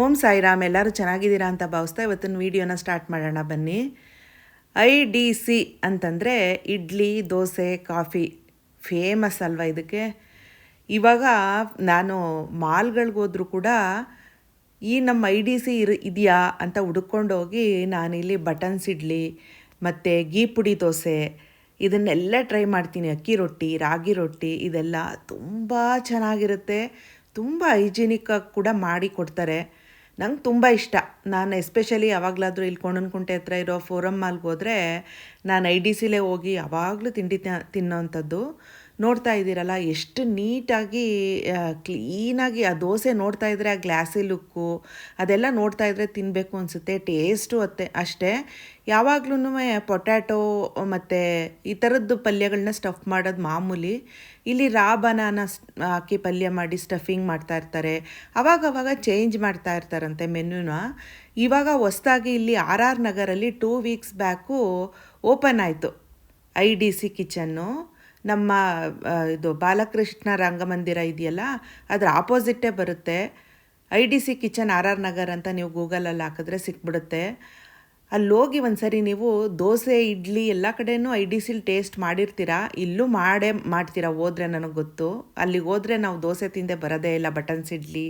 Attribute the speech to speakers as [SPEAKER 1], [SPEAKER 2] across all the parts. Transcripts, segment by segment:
[SPEAKER 1] ಓಂ ಸಾಯಿರಾಮ್, ಎಲ್ಲರೂ ಚೆನ್ನಾಗಿದ್ದೀರಾ ಅಂತ ಭಾವಿಸ್ತಾ ಇವತ್ತಿನ ವೀಡಿಯೋನ ಸ್ಟಾರ್ಟ್ ಮಾಡೋಣ ಬನ್ನಿ. ಐ ಡಿ ಸಿ ಅಂತಂದರೆ ಇಡ್ಲಿ, ದೋಸೆ, ಕಾಫಿ ಫೇಮಸ್ ಅಲ್ವಾ ಇದಕ್ಕೆ? ಇವಾಗ ನಾನು ಮಾಲ್ಗಳಿಗೆ ಹೋದ್ರೂ ಕೂಡ ಈ ನಮ್ಮ ಐ ಡಿ ಸಿ ಇರ್, ಇದೆಯಾ ಅಂತ ಹುಡ್ಕೊಂಡು ಹೋಗಿ ನಾನಿಲ್ಲಿ ಬಟನ್ಸ್ ಇಡ್ಲಿ, ಮತ್ತು ಗೀ ಪುಡಿ ದೋಸೆ, ಇದನ್ನೆಲ್ಲ ಟ್ರೈ ಮಾಡ್ತೀನಿ. ಅಕ್ಕಿ ರೊಟ್ಟಿ, ರಾಗಿ ರೊಟ್ಟಿ, ಇದೆಲ್ಲ ತುಂಬ ಚೆನ್ನಾಗಿರುತ್ತೆ. ತುಂಬ ಹೈಜಿನಿಕ್ಕಾಗಿ ಕೂಡ ಮಾಡಿ ಕೊಡ್ತಾರೆ. ನಂಗೆ ತುಂಬ ಇಷ್ಟ. ನಾನು ಎಸ್ಪೆಷಲಿ ಯಾವಾಗಲಾದರೂ ಇಲ್ಲಿ ಕೋಣನಕುಂಟೆ ಹತ್ರ ಇರೋ ಫೋರಮ್ ಮಾಲ್ಗೆ ಹೋದರೆ ನಾನು ಐ ಡಿ ಸಿಲೇ ಹೋಗಿ ಯಾವಾಗಲೂ ತಿಂಡಿ ತಿನ್ನೋವಂಥದ್ದು ನೋಡ್ತಾ ಇದ್ದೀರಲ್ಲ, ಎಷ್ಟು ನೀಟಾಗಿ ಕ್ಲೀನಾಗಿ ಆ ದೋಸೆ ನೋಡ್ತಾ ಇದ್ದರೆ ಆ ಗ್ಲಾಸಿ ಲುಕ್ಕು ಅದೆಲ್ಲ ನೋಡ್ತಾ ಇದ್ದರೆ ತಿನ್ನಬೇಕು ಅನಿಸುತ್ತೆ, ಟೇಸ್ಟು ಅತ್ತೆ, ಅಷ್ಟೇ. ಯಾವಾಗ್ಲೂ ಪೊಟ್ಯಾಟೊ ಮತ್ತು ಈ ಥರದ್ದು ಪಲ್ಯಗಳನ್ನ ಸ್ಟಫ್ ಮಾಡೋದು ಮಾಮೂಲಿ. ಇಲ್ಲಿ ರಾ ಬನಾನ ಹಾಕಿ ಪಲ್ಯ ಮಾಡಿ ಸ್ಟಫಿಂಗ್ ಮಾಡ್ತಾ ಇರ್ತಾರೆ. ಅವಾಗವಾಗ ಚೇಂಜ್ ಮಾಡ್ತಾ ಇರ್ತಾರಂತೆ ಮೆನ್ಯೂನ ಇವಾಗ ಹೊಸ್ದಾಗಿ ಇಲ್ಲಿ ಆರ್ ಆರ್ ನಗರಲ್ಲಿ ಟೂ ವೀಕ್ಸ್ ಬ್ಯಾಕು ಓಪನ್ ಆಯಿತು. I D C kitchen. ನಮ್ಮ ಇದು ಬಾಲಕೃಷ್ಣ ರಂಗಮಂದಿರ ಇದೆಯಲ್ಲ, ಅದರ ಆಪೋಸಿಟ್ಟೇ ಬರುತ್ತೆ. I D C kitchen R R Nagar ಅಂತ ನೀವು ಗೂಗಲಲ್ಲಿ ಹಾಕಿದ್ರೆ ಸಿಕ್ಬಿಡುತ್ತೆ. ಅಲ್ಲಿ ಹೋಗಿ ಒಂದ್ಸರಿ ನೀವು ದೋಸೆ, ಇಡ್ಲಿ ಎಲ್ಲ ಕಡೆಯೂ ಐ ಡಿ ಸಿಲಿ ಟೇಸ್ಟ್ ಮಾಡಿರ್ತೀರಾ? ಇಲ್ಲೂ ಮಾಡೇ ಮಾಡ್ತೀರಾ ಹೋದರೆ ನನಗೆ ಗೊತ್ತು. ಅಲ್ಲಿಗೆ ಹೋದರೆ ನಾವು ದೋಸೆ ತಿಂದೆ ಬರೋದೇ ಇಲ್ಲ ಬಟನ್ಸ್ ಇಡ್ಲಿ,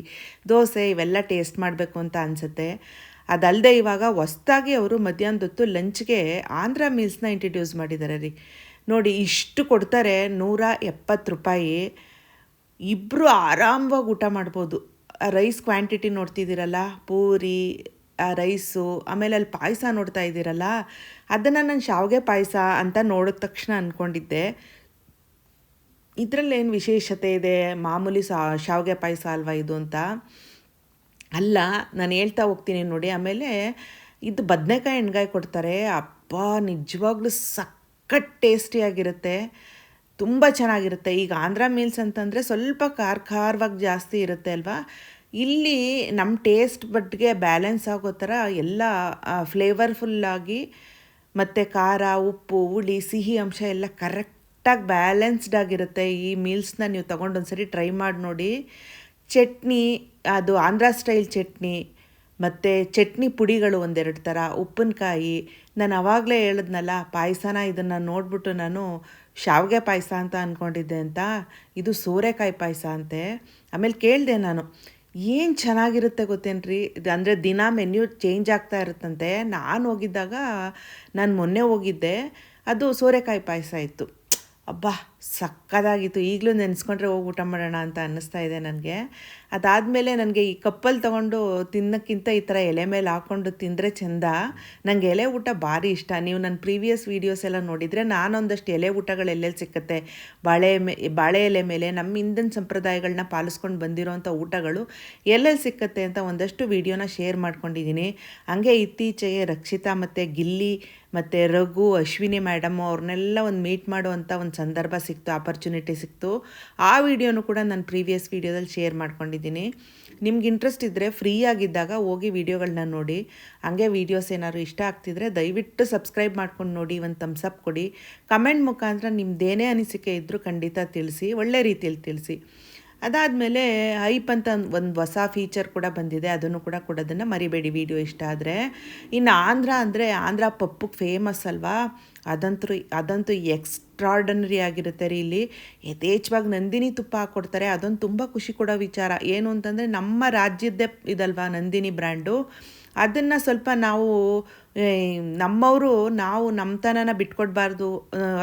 [SPEAKER 1] ದೋಸೆ ಇವೆಲ್ಲ ಟೇಸ್ಟ್ ಮಾಡಬೇಕು ಅಂತ ಅನಿಸುತ್ತೆ. ಅದಲ್ಲದೆ ಇವಾಗ ಹೊಸ್ದಾಗಿ ಅವರು ಮಧ್ಯಾಹ್ನದೊತ್ತು ಲಂಚ್ಗೆ ಆಂಧ್ರ ಮೀಲ್ಸ್ನ ಇಂಟ್ರಡ್ಯೂಸ್ ಮಾಡಿದ್ದಾರೆ ರೀ. ನೋಡಿ, ಇಷ್ಟು ಕೊಡ್ತಾರೆ ನೂರ ಎಪ್ಪತ್ತು ರೂಪಾಯಿ. ಇಬ್ಬರು ಆರಾಮವಾಗಿ ಊಟ ಮಾಡ್ಬೋದು. ರೈಸ್ ಕ್ವಾಂಟಿಟಿ ನೋಡ್ತಿದ್ದೀರಲ್ಲ, ಪೂರಿ ರೈಸು, ಆಮೇಲೆ ಅಲ್ಲಿ ಪಾಯಸ ನೋಡ್ತಾ ಇದ್ದೀರಲ್ಲ, ಅದನ್ನು ನಾನು ಶಾವಿಗೆ ಪಾಯಸ ಅಂತ ನೋಡಿದ ತಕ್ಷಣ ಅಂದ್ಕೊಂಡಿದ್ದೆ ಇದರಲ್ಲಿ ಏನು ವಿಶೇಷತೆ ಇದೆ? ಮಾಮೂಲಿ ಸಾ, ಶಾವಿಗೆ ಪಾಯಸ ಅಲ್ವಾ ಇದು ಅಂತ? ಅಲ್ಲ, ನಾನು ಹೇಳ್ತಾ ಹೋಗ್ತೀನಿ ನೋಡಿ. ಆಮೇಲೆ ಇದು ಬದನೆಕಾಯಿ ಎಣ್ಗಾಯಿ ಕೊಡ್ತಾರೆ. ಅಪ್ಪ ನಿಜವಾಗ್ಲೂ ಸಖತ್ ಟೇಸ್ಟಿಯಾಗಿರುತ್ತೆ. ತುಂಬ ಚೆನ್ನಾಗಿರುತ್ತೆ. ಈಗ ಆಂಧ್ರ ಮೀಲ್ಸ್ ಅಂತಂದರೆ ಸ್ವಲ್ಪ ಖಾರ ಖಾರವಾಗಿ ಜಾಸ್ತಿ ಇರುತ್ತೆ ಅಲ್ವಾ? ಇಲ್ಲಿ ನಮ್ಮ ಟೇಸ್ಟ್ ಬಟ್ಗೆ ಬ್ಯಾಲೆನ್ಸ್ ಆಗೋ ಥರ ಎಲ್ಲ ಫ್ಲೇವರ್ಫುಲ್ಲಾಗಿ ಮತ್ತು ಖಾರ, ಉಪ್ಪು, ಹುಳಿ, ಸಿಹಿ ಅಂಶ ಎಲ್ಲ ಕರೆಕ್ಟಾಗಿ ಬ್ಯಾಲೆನ್ಸ್ಡ್ ಆಗಿರುತ್ತೆ ಈ ಮೀಲ್ಸ್ನ ನೀವು ತೊಗೊಂಡು ಒಂದ್ಸರಿ ಟ್ರೈ ಮಾಡಿ ನೋಡಿ. ಚಟ್ನಿ, ಅದು ಆಂಧ್ರ ಸ್ಟೈಲ್ ಚಟ್ನಿ ಮತ್ತು ಚಟ್ನಿ ಪುಡಿಗಳು ಒಂದೆರಡು ಥರ ಉಪ್ಪಿನಕಾಯಿ. ನಾನು ಆವಾಗಲೇ ಹೇಳಿದ್ನಲ್ಲ, ಪಾಯಸನ ಇದನ್ನು ನೋಡಿಬಿಟ್ಟು ನಾನು ಶಾವಿಗೆ ಪಾಯಸ ಅಂತ ಅಂದ್ಕೊಂಡಿದ್ದೆ ಅಂತ. ಇದು ಸೋರೆಕಾಯಿ ಪಾಯಸ ಅಂತೆ. ಆಮೇಲೆ ಕೇಳಿದೆ ನಾನು, ಏನು ಚೆನ್ನಾಗಿರುತ್ತೆ ಗೊತ್ತೇನ್ರಿ? ಇದು ಅಂದರೆ ದಿನ ಮೆನ್ಯೂ ಚೇಂಜ್ ಆಗ್ತಾ ಇರುತ್ತಂತೆ. ನಾನು ಹೋಗಿದ್ದಾಗ, ನಾನು ಮೊನ್ನೆ ಹೋಗಿದ್ದೆ, ಅದು ಸೋರೆಕಾಯಿ ಪಾಯಸ ಇತ್ತು. ಅಬ್ಬಾ ಸಕ್ಕದಾಗಿತ್ತು. ಈಗಲೂ ನೆನೆಸ್ಕೊಂಡ್ರೆ ಹೋಗಿ ಊಟ ಮಾಡೋಣ ಅಂತ ಅನ್ನಿಸ್ತಾ ಇದೆ ನನಗೆ. ಅದಾದಮೇಲೆ ನನಗೆ ಈ ಕಪ್ಪಲ್ಲಿ ತೊಗೊಂಡು ತಿನ್ನೋಕ್ಕಿಂತ ಈ ಥರ ಎಲೆ ಮೇಲೆ ಹಾಕ್ಕೊಂಡು ತಿಂದರೆ ಚೆಂದ. ನನಗೆ ಎಲೆ ಊಟ ಭಾರಿ ಇಷ್ಟ. ನೀವು ನನ್ನ ಪ್ರೀವಿಯಸ್ ವೀಡಿಯೋಸ್ ಎಲ್ಲ ನೋಡಿದರೆ ನಾನೊಂದಷ್ಟು ಎಲೆ ಊಟಗಳು ಎಲ್ಲೆಲ್ಲಿ ಸಿಕ್ಕತ್ತೆ? ಬಾಳೆ ಮೇ, ಬಾಳೆ ಎಲೆ ಮೇಲೆ, ನಮ್ಮ ಹಿಂದಿನ ಸಂಪ್ರದಾಯಗಳನ್ನ ಪಾಲಿಸ್ಕೊಂಡು ಬಂದಿರೋವಂಥ ಊಟಗಳು ಎಲ್ಲೆಲ್ಲಿ ಸಿಕ್ಕತ್ತೆ ಅಂತ ಒಂದಷ್ಟು ವೀಡಿಯೋನ ಶೇರ್ ಮಾಡ್ಕೊಂಡಿದ್ದೀನಿ. ಹಾಗೆ ಇತ್ತೀಚೆಗೆ ರಕ್ಷಿತಾ ಮತ್ತು ಗಿಲ್ಲಿ ಮತ್ತು ರಘು, ಅಶ್ವಿನಿ ಮೇಡಮ್ ಅವ್ರನ್ನೆಲ್ಲ ಒಂದು ಮೀಟ್ ಮಾಡುವಂಥ ಒಂದು ಸಂದರ್ಭ ಸಿಕ್ತು ಆಪರ್ಚುನಿಟಿ ಸಿಕ್ತು. ಆ ವಿಡಿಯೋನು ಕೂಡ ನಾನು ಪ್ರೀವಿಯಸ್ ವೀಡಿಯೋದಲ್ಲಿ ಶೇರ್ ಮಾಡ್ಕೊಂಡಿದ್ದೀನಿ. ನಿಮ್ಗೆ ಇಂಟ್ರೆಸ್ಟ್ ಇದ್ದರೆ ಫ್ರೀ ಆಗಿದ್ದಾಗ ಹೋಗಿ ವೀಡಿಯೋಗಳನ್ನ ನೋಡಿ. ಹಾಗೆ ವೀಡಿಯೋಸ್ ಏನಾದ್ರು ಇಷ್ಟ ಆಗ್ತಿದ್ರೆ ದಯವಿಟ್ಟು ಸಬ್ಸ್ಕ್ರೈಬ್ ಮಾಡ್ಕೊಂಡು ನೋಡಿ, ಒಂದು ತಮ್ಸಪ್ ಕೊಡಿ. ಕಮೆಂಟ್ ಮುಖಾಂತರ ನಿಮ್ಮದೇನೇ ಅನಿಸಿಕೆ ಇದ್ದರೂ ಖಂಡಿತ ತಿಳಿಸಿ, ಒಳ್ಳೆ ರೀತಿಯಲ್ಲಿ ತಿಳಿಸಿ. ಅದಾದಮೇಲೆ ಹೈಪ್ ಅಂತ ಒಂದು ಹೊಸ ಫೀಚರ್ ಕೂಡ ಬಂದಿದೆ. ಅದನ್ನು ಕೂಡ ಕೊಡೋದನ್ನು ಮರಿಬೇಡಿ. ವಿಡಿಯೋ ಇಷ್ಟ ಆದರೆ. ಇನ್ನು ಆಂಧ್ರ ಅಂದರೆ ಆಂಧ್ರ ಪಪ್ಪುಗೆ ಫೇಮಸ್ ಅಲ್ವಾ? ಅದಂತೂ ಅದಂತೂ ಎಕ್ಸ್ಟ್ರಾರ್ಡನರಿ ಆಗಿರುತ್ತೆ ರೀ ಇಲ್ಲಿ. ಯಥೇಚ್ಛವಾಗಿ ನಂದಿನಿ ತುಪ್ಪ ಹಾಕ್ಕೊಡ್ತಾರೆ ಅದೊಂದು ತುಂಬ ಖುಷಿ ಕೊಡೋ ವಿಚಾರ. ಏನು ಅಂತಂದರೆ ನಮ್ಮ ರಾಜ್ಯದ್ದೇ ಇದಲ್ವಾ ನಂದಿನಿ ಬ್ರ್ಯಾಂಡು? ಅದನ್ನು ಸ್ವಲ್ಪ ನಾವು ನಮ್ಮವರು ನಾವು ನಮ್ಮತನನ ಬಿಟ್ಕೊಡ್ಬಾರ್ದು.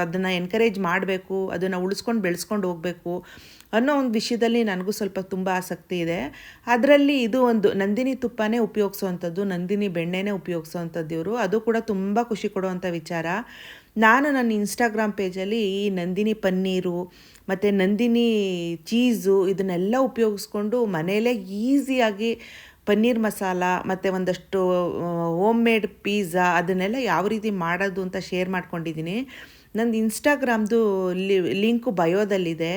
[SPEAKER 1] ಅದನ್ನು ಎನ್ಕರೇಜ್ ಮಾಡಬೇಕು. ಅದನ್ನು ಉಳಿಸ್ಕೊಂಡು ಬೆಳೆಸ್ಕೊಂಡು ಹೋಗಬೇಕು. ಅನ್ನೋ ಒಂದು ವಿಷಯದಲ್ಲಿ ನನಗೂ ಸ್ವಲ್ಪ ತುಂಬ ಆಸಕ್ತಿ ಇದೆ. ಅದರಲ್ಲಿ ಇದು ಒಂದು ನಂದಿನಿ ತುಪ್ಪನೇ ಉಪಯೋಗಿಸುವಂಥದ್ದು, ನಂದಿನಿ ಬೆಣ್ಣೆನೇ ಉಪಯೋಗಿಸುವಂಥದ್ದು ಇವರು. ಅದು ಕೂಡ ತುಂಬ ಖುಷಿ ಕೊಡುವಂಥ ವಿಚಾರ. ನಾನು ನನ್ನ ಇನ್ಸ್ಟಾಗ್ರಾಮ್ ಪೇಜಲ್ಲಿ ಈ ನಂದಿನಿ ಪನ್ನೀರು, ಮತ್ತು ನಂದಿನಿ ಚೀಸು ಇದನ್ನೆಲ್ಲ ಉಪಯೋಗಿಸ್ಕೊಂಡು ಮನೆಯಲ್ಲೇ ಈಸಿಯಾಗಿ ಪನ್ನೀರ್ ಮಸಾಲ, ಮತ್ತು ಒಂದಷ್ಟು ಹೋಮ್ ಮೇಡ್ ಪೀಝಾ ಅದನ್ನೆಲ್ಲ ಯಾವ ರೀತಿ ಮಾಡೋದು ಅಂತ ಶೇರ್ ಮಾಡ್ಕೊಂಡಿದ್ದೀನಿ. ನಂದು ಇನ್ಸ್ಟಾಗ್ರಾಮ್ದು ಲಿಂಕು ಬಯೋದಲ್ಲಿದೆ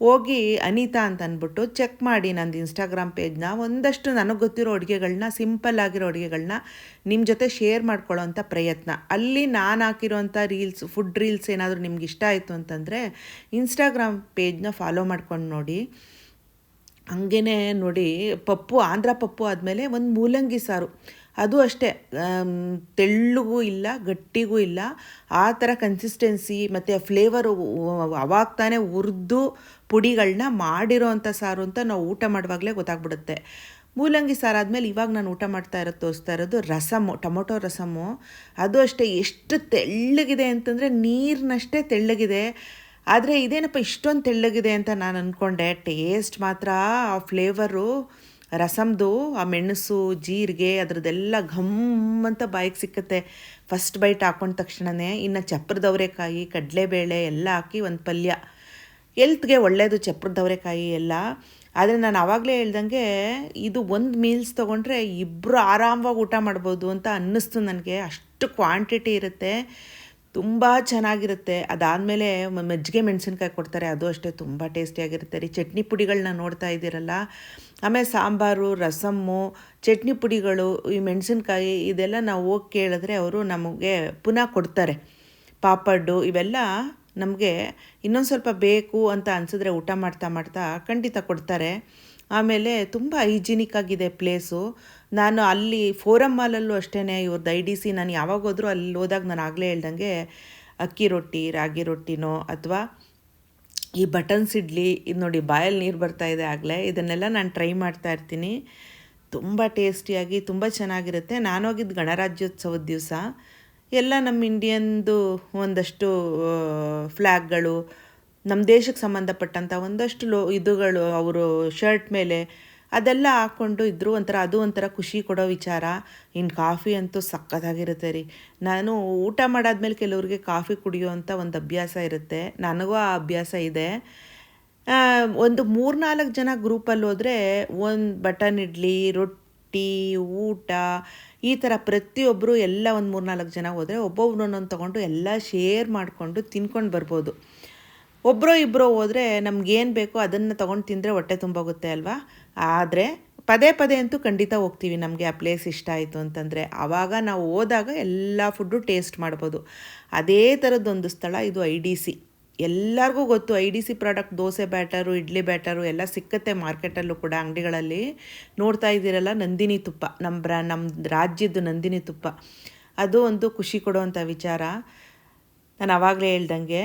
[SPEAKER 1] ಹೋಗಿ ಅನಿತಾ ಅಂತ ಅಂದ್ಬಿಟ್ಟು ಚೆಕ್ ಮಾಡಿ ನಂದು ಇನ್ಸ್ಟಾಗ್ರಾಮ್ ಪೇಜ್ನ ಒಂದಷ್ಟು ನನಗೆ ಗೊತ್ತಿರೋ ಅಡುಗೆಗಳನ್ನ ಸಿಂಪಲ್ ಆಗಿರೋ ಅಡುಗೆಗಳನ್ನ ನಿಮ್ಮ ಜೊತೆ ಶೇರ್ ಮಾಡ್ಕೊಳ್ಳೋವಂಥ ಪ್ರಯತ್ನ. ಅಲ್ಲಿ ನಾನು ಹಾಕಿರೋಂಥ ರೀಲ್ಸ್ ಫುಡ್ ರೀಲ್ಸ್ ಏನಾದರೂ ನಿಮ್ಗೆ ಇಷ್ಟ ಆಯಿತು ಅಂತಂದರೆ ಇನ್ಸ್ಟಾಗ್ರಾಮ್ ಪೇಜ್ನ ಫಾಲೋ ಮಾಡ್ಕೊಂಡು ನೋಡಿ. ಹಂಗೇ ನೋಡಿ, ಪಪ್ಪು, ಆಂಧ್ರ ಪಪ್ಪು ಆದಮೇಲೆ ಒಂದು ಮೂಲಂಗಿ ಸಾರು. ಅದು ಅಷ್ಟೇ. ತೆಳ್ಳಗೂ ಇಲ್ಲ, ಗಟ್ಟಿಗೂ ಇಲ್ಲ. ಆ ಥರ ಕನ್ಸಿಸ್ಟೆನ್ಸಿ ಮತ್ತು ಫ್ಲೇವರು ಅವಾಗ ತಾನೇ ಹುರಿದು ಪುಡಿಗಳನ್ನ ಮಾಡಿರೋ ಅಂಥ ಸಾರು ಅಂತ ನಾವು ಊಟ ಮಾಡುವಾಗಲೇ ಗೊತ್ತಾಗ್ಬಿಡುತ್ತೆ. ಮೂಲಂಗಿ ಸಾರು ಆದಮೇಲೆ ಇವಾಗ ನಾನು ಊಟ ಮಾಡ್ತಾ ಇರೋದು, ತೋರಿಸ್ತಾ ಇರೋದು ರಸಮು, ಟೊಮೊಟೊ ರಸಮು. ಅದು ಅಷ್ಟೇ, ಎಷ್ಟು ತೆಳ್ಳಗಿದೆ ಅಂತಂದರೆ ನೀರಿನಷ್ಟೇ ತೆಳ್ಳಗಿದೆ. ಆದರೆ ಇದೇನಪ್ಪ ಇಷ್ಟೊಂದು ತೆಳ್ಳಗಿದೆ ಅಂತ ನಾನು ಅಂದ್ಕೊಂಡೆ ಟೇಸ್ಟ್ ಮಾತ್ರ, ಆ ಫ್ಲೇವರು ರಸಮ್ದು, ಆ ಮೆಣಸು, ಜೀರಿಗೆ, ಅದರದ್ದೆಲ್ಲ ಘಮ್ ಅಂತ ಬಾಯಿಗೆ ಸಿಕ್ಕತ್ತೆ. ಫಸ್ಟ್ ಬೈಟ್ ಹಾಕೊಂಡ ತಕ್ಷಣವೇ ಇನ್ನು ಚಪ್ರದವರೆಕಾಯಿ ಕಡಲೆಬೇಳೆ ಎಲ್ಲ ಹಾಕಿ ಒಂದು ಪಲ್ಯ. ಎಲ್ತ್ಗೆ ಒಳ್ಳೆಯದು ಚಪ್ರದವರೆಕಾಯಿ ಎಲ್ಲ. ಆದರೆ ನಾನು ಆವಾಗಲೇ ಹೇಳ್ದಂಗೆ ಇದು ಒಂದು ಮೀಲ್ಸ್ ತೊಗೊಂಡ್ರೆ ಇಬ್ಬರು ಆರಾಮವಾಗಿ ಊಟ ಮಾಡ್ಬೋದು ಅಂತ ಅನ್ನಿಸ್ತು ನನಗೆ. ಅಷ್ಟು ಕ್ವಾಂಟಿಟಿ ಇರುತ್ತೆ. ತುಂಬ ಚೆನ್ನಾಗಿರುತ್ತೆ. ಅದಾದಮೇಲೆ ಮಜ್ಜಿಗೆ ಮೆಣಸಿನ್ಕಾಯಿ ಕೊಡ್ತಾರೆ. ಅದು ಅಷ್ಟೇ ತುಂಬ ಟೇಸ್ಟಿಯಾಗಿರುತ್ತೆ. ರೀ, ಚಟ್ನಿ ಪುಡಿಗಳನ್ನ ನೋಡ್ತಾ ಇದ್ದೀರಲ್ಲ? ಆಮೇಲೆ ಸಾಂಬಾರು, ರಸಮ್ಮು, ಚಟ್ನಿ ಪುಡಿಗಳು, ಈ ಮೆಣಸಿನ್ಕಾಯಿ ಇದೆಲ್ಲ ನಾವು ಹೋಗಿ ಕೇಳಿದ್ರೆ ಅವರು ನಮಗೆ ಪುನಃ ಕೊಡ್ತಾರೆ. ಪಾಪಡ್ಡು ಇವೆಲ್ಲ ನಮಗೆ ಇನ್ನೊಂದು ಸ್ವಲ್ಪ ಬೇಕು ಅಂತ ಅನಿಸಿದ್ರೆ ಊಟ ಮಾಡ್ತಾ ಮಾಡ್ತಾ ಖಂಡಿತ ಕೊಡ್ತಾರೆ. ಆಮೇಲೆ ತುಂಬ ಹೈಜಿನಿಕ್ ಆಗಿದೆ ಪ್ಲೇಸು. ನಾನು ಅಲ್ಲಿ ಫೋರಮ್ ಮಾಲಲ್ಲೂ ಅಷ್ಟೇ ಇವ್ರದ್ದು ಐ ಡಿ ಸಿ ನಾನು ಯಾವಾಗ ಹೋದರೂ ಅಲ್ಲಿ ಹೋದಾಗ ನಾನು ಆಗಲೇ ಹೇಳ್ದಂಗೆ ಅಕ್ಕಿ ರೊಟ್ಟಿ, ರಾಗಿ ರೊಟ್ಟಿನೋ ಅಥವಾ ಈ ಬಟನ್ಸ್ ಇಡ್ಲಿ, ಇದು ನೋಡಿ ಬಾಯಲ್ಲಿ ನೀರು ಬರ್ತಾ ಇದೆ ಆಗಲೇ. ಇದನ್ನೆಲ್ಲ ನಾನು ಟ್ರೈ ಮಾಡ್ತಾ ಇರ್ತೀನಿ. ತುಂಬ ಟೇಸ್ಟಿಯಾಗಿ, ತುಂಬ ಚೆನ್ನಾಗಿರುತ್ತೆ. ನಾನು ಹೋಗಿದ್ದು ಗಣರಾಜ್ಯೋತ್ಸವದ ದಿವಸ. ಎಲ್ಲ ನಮ್ಮ ಇಂಡಿಯನ್ದು ಒಂದಷ್ಟು ಫ್ಲ್ಯಾಗ್ಗಳು ನಮ್ಮ ದೇಶಕ್ಕೆ ಸಂಬಂಧಪಟ್ಟಂಥ ಒಂದಷ್ಟು ಲೋ, ಇದುಗಳು, ಅವರು ಶರ್ಟ್ ಮೇಲೆ ಅದೆಲ್ಲ ಹಾಕ್ಕೊಂಡು ಇದ್ದರು ಒಂಥರ, ಅದು ಒಂಥರ ಖುಷಿ ಕೊಡೋ ವಿಚಾರ. ಇನ್ನು ಕಾಫಿ ಅಂತೂ ಸಕ್ಕತ್ತಾಗಿರುತ್ತೆ ರೀ. ನಾನು ಊಟ ಮಾಡಾದ್ಮೇಲೆ ಕೆಲವ್ರಿಗೆ ಕಾಫಿ ಕುಡಿಯೋ ಅಂಥ ಒಂದು ಅಭ್ಯಾಸ ಇರುತ್ತೆ. ನನಗೂ ಆ ಅಭ್ಯಾಸ ಇದೆ. ಒಂದು ಮೂರ್ನಾಲ್ಕು ಜನ ಗ್ರೂಪಲ್ಲಿ ಹೋದರೆ ಒಂದು ಬಟನ್ ಇಡ್ಲಿ, ರೊಟ್ಟಿ, ಊಟ, ಈ ಥರ ಪ್ರತಿಯೊಬ್ಬರು ಎಲ್ಲ ಒಂದು ಮೂರು ನಾಲ್ಕು ಜನ ಹೋದರೆ ಒಬ್ಬೊಬ್ರು ಒಂದೊಂದು ತೊಗೊಂಡು ಎಲ್ಲ ಶೇರ್ ಮಾಡಿಕೊಂಡು ತಿನ್ಕೊಂಡು ಬರ್ಬೋದು. ಒಬ್ಬರೋ ಇಬ್ಬರೋ ಹೋದರೆ ನಮ್ಗೇನು ಬೇಕೋ ಅದನ್ನು ತೊಗೊಂಡು ತಿಂದರೆ ಹೊಟ್ಟೆ ತುಂಬೋಗುತ್ತೆ ಅಲ್ವಾ? ಆದರೆ ಪದೇ ಪದೇ ಅಂತೂ ಖಂಡಿತ ಹೋಗ್ತೀವಿ. ನಮಗೆ ಆ ಪ್ಲೇಸ್ ಇಷ್ಟ ಆಯಿತು ಅಂತಂದರೆ ಆವಾಗ ನಾವು ಹೋದಾಗ ಎಲ್ಲ ಫುಡ್ಡು ಟೇಸ್ಟ್ ಮಾಡ್ಬೋದು. ಅದೇ ಥರದ್ದೊಂದು ಸ್ಥಳ ಇದು ಐ ಡಿ ಸಿ ಎಲ್ಲರಿಗೂ ಗೊತ್ತು I D C product dosa batter idli batter ಎಲ್ಲ ಸಿಕ್ಕತ್ತೆ ಮಾರ್ಕೆಟಲ್ಲೂ ಕೂಡ, ಅಂಗಡಿಗಳಲ್ಲಿ. ನೋಡ್ತಾ ಇದ್ದೀರಲ್ಲ, ನಂದಿನಿ ತುಪ್ಪ. ನಮ್ಮ ಬ್ರಾ ನಮ್ಮ ರಾಜ್ಯದ್ದು ನಂದಿನಿ ತುಪ್ಪ. ಅದು ಒಂದು ಖುಷಿ ಕೊಡುವಂಥ ವಿಚಾರ. ನಾನು ಆವಾಗಲೇ ಹೇಳ್ದಂಗೆ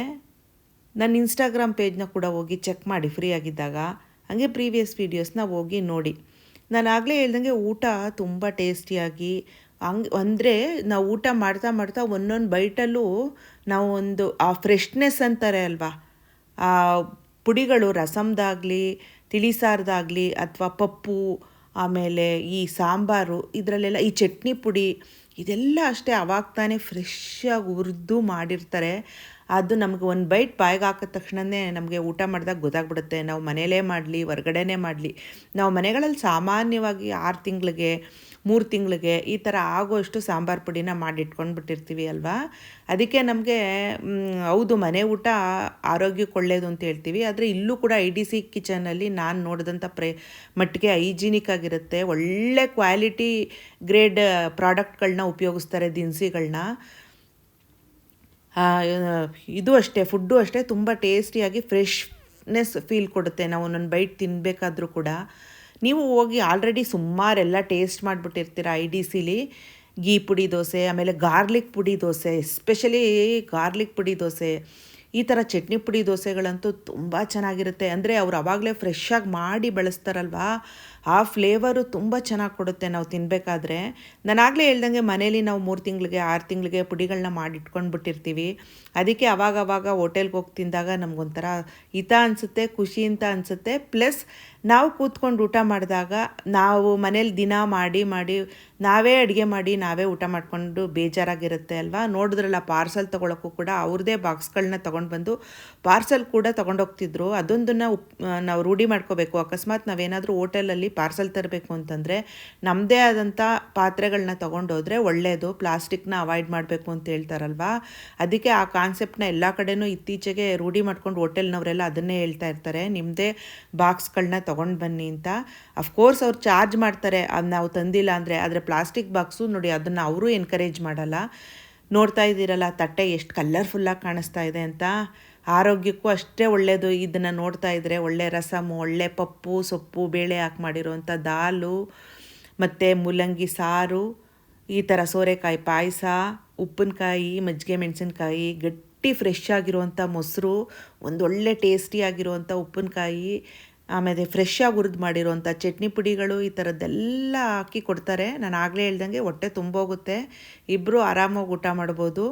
[SPEAKER 1] ನನ್ನ ಇನ್ಸ್ಟಾಗ್ರಾಮ್ ಪೇಜ್ನ ಕೂಡ ಹೋಗಿ ಚೆಕ್ ಮಾಡಿ ಫ್ರೀ ಆಗಿದ್ದಾಗ, ಹಾಗೆ ಪ್ರೀವಿಯಸ್ ವೀಡಿಯೋಸ್ನ ಹೋಗಿ ನೋಡಿ. ನಾನು ಆಗಲೇ ಹೇಳ್ದಂಗೆ ಊಟ ತುಂಬ ಟೇಸ್ಟಿಯಾಗಿ ಹಂಗೆ ಅಂದರೆ ನಾವು ಊಟ ಮಾಡ್ತಾ ಮಾಡ್ತಾ ಒಂದೊಂದು ಬೈಟಲ್ಲೂ ನಾವು ಒಂದು, ಆ ಫ್ರೆಶ್ನೆಸ್ ಅಂತಾರೆ ಅಲ್ವಾ? ಆ ಪುಡಿಗಳು ರಸಮ್ದಾಗಲಿ, ತಿಳಿಸಾರ್ದಾಗಲಿ ಅಥವಾ ಪಪ್ಪು, ಆಮೇಲೆ ಈ ಸಾಂಬಾರು, ಇದರಲ್ಲೆಲ್ಲ ಈ ಚಟ್ನಿ ಪುಡಿ, ಇದೆಲ್ಲ ಅಷ್ಟೇ ಅವಾಗ ತಾನೇ ಫ್ರೆಶ್ಶಾಗಿ ಹುರಿದು ಮಾಡಿರ್ತಾರೆ. ಅದು ನಮಗೆ ಒಂದು ಬೈಟ್ ಬಾಯಿಗೆ ಹಾಕಿದ ತಕ್ಷಣವೇ ನಮಗೆ ಊಟ ಮಾಡಿದಾಗ ಗೊತ್ತಾಗ್ಬಿಡುತ್ತೆ. ನಾವು ಮನೆಯಲ್ಲೇ ಮಾಡಲಿ, ಹೊರ್ಗಡೆನೇ ಮಾಡಲಿ. ನಾವು ಮನೆಗಳಲ್ಲಿ ಸಾಮಾನ್ಯವಾಗಿ ಆರು ತಿಂಗಳಿಗೆ, ಮೂರು ತಿಂಗಳಿಗೆ ಈ ಥರ ಆಗೋಷ್ಟು ಸಾಂಬಾರು ಪುಡಿನ ಮಾಡಿಟ್ಕೊಂಡು ಬಿಟ್ಟಿರ್ತೀವಿ ಅಲ್ವಾ? ಅದಕ್ಕೆ ನಮಗೆ ಹೌದು ಮನೆ ಊಟ ಆರೋಗ್ಯಕ್ಕೆ ಒಳ್ಳೆಯದು ಅಂತ ಹೇಳ್ತೀವಿ. ಆದರೆ ಇಲ್ಲೂ ಕೂಡ ಐ ಡಿ ಸಿ ಕಿಚನಲ್ಲಿ ನಾನು ನೋಡಿದಂಥ ಪ್ರೇ, ಮಟ್ಟಿಗೆ ಹೈಜಿನಿಕ್ ಆಗಿರುತ್ತೆ. ಒಳ್ಳೆ ಕ್ವಾಲಿಟಿ ಗ್ರೇಡ್ ಪ್ರಾಡಕ್ಟ್ಗಳನ್ನ ಉಪಯೋಗಿಸ್ತಾರೆ ದಿನಸಿಗಳನ್ನ ಇದು ಅಷ್ಟೇ ಫುಡ್ಡು ಅಷ್ಟೇ, ತುಂಬ ಟೇಸ್ಟಿಯಾಗಿ ಫ್ರೆಶ್ನೆಸ್ ಫೀಲ್ ಕೊಡುತ್ತೆ. ನಾವು ಒಂದೊಂದು ಬೈಟ್ ತಿನ್ನಬೇಕಾದ್ರೂ ಕೂಡ. ನೀವು ಹೋಗಿ ಆಲ್ರೆಡಿ ಸುಮಾರೆಲ್ಲ ಟೇಸ್ಟ್ ಮಾಡಿಬಿಟ್ಟಿರ್ತೀರ ಐ ಡಿ ಸಿಲಿ ಗೀ ಪುಡಿ ದೋಸೆ, ಆಮೇಲೆ ಗಾರ್ಲಿಕ್ ಪುಡಿ ದೋಸೆ ಎಸ್ಪೆಷಲಿ ಗಾರ್ಲಿಕ್ ಪುಡಿ ದೋಸೆ. ಈ ಥರ ಚಟ್ನಿ ಪುಡಿ ದೋಸೆಗಳಂತೂ ತುಂಬ ಚೆನ್ನಾಗಿರುತ್ತೆ. ಅಂದರೆ ಅವ್ರು ಅವಾಗಲೇ ಫ್ರೆಶ್ಶಾಗಿ ಮಾಡಿ ಬಳಸ್ತಾರಲ್ವಾ? ಆ ಫ್ಲೇವರು ತುಂಬ ಚೆನ್ನಾಗಿ ಕೊಡುತ್ತೆ ನಾವು ತಿನ್ನಬೇಕಾದ್ರೆ ನಾನಾಗಲೇ ಹೇಳ್ದಂಗೆ ಮನೇಲಿ ನಾವು ಮೂರು ತಿಂಗಳಿಗೆ, ಆರು ತಿಂಗಳಿಗೆ ಪುಡಿಗಳನ್ನ ಮಾಡಿಟ್ಕೊಂಡು ಬಿಟ್ಟಿರ್ತೀವಿ ಅದಕ್ಕೆ ಅವಾಗ ಅವಾಗ ಹೋಟೆಲ್ಗೆ ಹೋಗಿ ತಿಂದಾಗ ನಮಗೊಂಥರ ಹಿತ ಅನಿಸುತ್ತೆ, ಖುಷಿ ಅಂತ ಅನಿಸುತ್ತೆ. ಪ್ಲಸ್ ನಾವು ಕೂತ್ಕೊಂಡು ಊಟ ಮಾಡಿದಾಗ ನಾವು ಮನೇಲಿ ದಿನ ಮಾಡಿ ಮಾಡಿ ನಾವೇ ಅಡುಗೆ ಮಾಡಿ ನಾವೇ ಊಟ ಮಾಡಿಕೊಂಡು ಬೇಜಾರಾಗಿರುತ್ತೆ ಅಲ್ವಾ? ನೋಡಿದ್ರಲ್ಲ ಪಾರ್ಸಲ್ ತೊಗೊಳಕ್ಕೂ ಕೂಡ ಅವ್ರದ್ದೇ ಬಾಕ್ಸ್ಗಳನ್ನ ತೊಗೊಂಡು ಬಂದು ಪಾರ್ಸಲ್ ಕೂಡ ತೊಗೊಂಡೋಗ್ತಿದ್ರು ಅದೊಂದನ್ನು ನಾವು ರೂಢಿ ಮಾಡ್ಕೋಬೇಕು. ಅಕಸ್ಮಾತ್ ನಾವೇನಾದರೂ ಹೋಟೆಲಲ್ಲಿ ಪಾರ್ಸಲ್ ತರಬೇಕು ಅಂತಂದರೆ ನಮ್ಮದೇ ಆದಂಥ ಪಾತ್ರೆಗಳನ್ನ ತೊಗೊಂಡೋದ್ರೆ ಒಳ್ಳೆಯದು ಪ್ಲಾಸ್ಟಿಕ್ನ ಅವಾಯ್ಡ್ ಮಾಡಬೇಕು ಅಂತ ಹೇಳ್ತಾರಲ್ವಾ? ಅದಕ್ಕೆ ಆ ಕಾನ್ಸೆಪ್ಟ್ನ ಎಲ್ಲ ಕಡೆನೂ ಇತ್ತೀಚೆಗೆ ರೂಢಿ ಮಾಡ್ಕೊಂಡು ಹೋಟೆಲ್ನವರೆಲ್ಲ ಅದನ್ನೇ ಹೇಳ್ತಾ ಇರ್ತಾರೆ. ನಿಮ್ಮದೇ ಬಾಕ್ಸ್ಗಳನ್ನ ತೊಗೊಂಡು ಬನ್ನಿ ಅಂತ. ಅಫ್ಕೋರ್ಸ್ ಅವ್ರು ಚಾರ್ಜ್ ಮಾಡ್ತಾರೆ. ಅದು ನಾವು ತಂದಿಲ್ಲ ಅಂದರೆ ಆದರೆ ಪ್ಲಾಸ್ಟಿಕ್ ಬಾಕ್ಸು ನೋಡಿ ಅದನ್ನು ಅವರು ಎನ್ಕರೇಜ್ ಮಾಡಲ್ಲ. ನೋಡ್ತಾ ಇದ್ದೀರಲ್ಲ, ತಟ್ಟೆ ಎಷ್ಟು ಕಲರ್ಫುಲ್ಲಾಗಿ ಕಾಣಿಸ್ತಾ ಇದೆ ಅಂತ. ಆರೋಗ್ಯಕ್ಕೂ ಅಷ್ಟೇ ಒಳ್ಳೆಯದು ಇದನ್ನು ನೋಡ್ತಾ ಇದ್ದರೆ ಒಳ್ಳೆ ರಸಮ್ ಒಳ್ಳೆ ಪಪ್ಪು, ಸೊಪ್ಪು, ಬೇಳೆ ಹಾಕಿ ಮಾಡಿರೋವಂಥ ದಾಲು, ಮತ್ತು ಮೂಲಂಗಿ ಸಾರು, ಈ ಥರ ಸೋರೆಕಾಯಿ ಪಾಯಸ, ಉಪ್ಪಿನಕಾಯಿ, ಮಜ್ಜಿಗೆ ಮೆಣಸಿನಕಾಯಿ, ಗಟ್ಟಿ ಫ್ರೆಶ್ ಆಗಿರುವಂಥ ಮೊಸರು ಒಂದೊಳ್ಳೆ ಟೇಸ್ಟಿಯಾಗಿರುವಂಥ ಉಪ್ಪಿನಕಾಯಿ, ಆಮೇಲೆ ಫ್ರೆಶ್ ಆಗಿ ಹುರಿದು ಮಾಡಿರುವಂಥ ಚಟ್ನಿ ಪುಡಿಗಳು ಈ ಥರದ್ದೆಲ್ಲ ಹಾಕಿ ಕೊಡ್ತಾರೆ. ನಾನು ಆಗಲೇ ಹೇಳ್ದಂಗೆ ಹೊಟ್ಟೆ ತುಂಬೋಗುತ್ತೆ. ಇಬ್ಬರು ಆರಾಮಾಗಿ ಊಟ ಮಾಡ್ಬೋದು.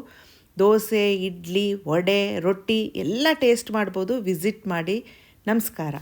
[SPEAKER 1] ದೋಸೆ ಇಡ್ಲಿ ವಡೆ ರೊಟ್ಟಿ ಎಲ್ಲ ಟೇಸ್ಟ್ ಮಾಡ್ಬೋದು. ವಿಸಿಟ್ ಮಾಡಿ. ನಮಸ್ಕಾರ.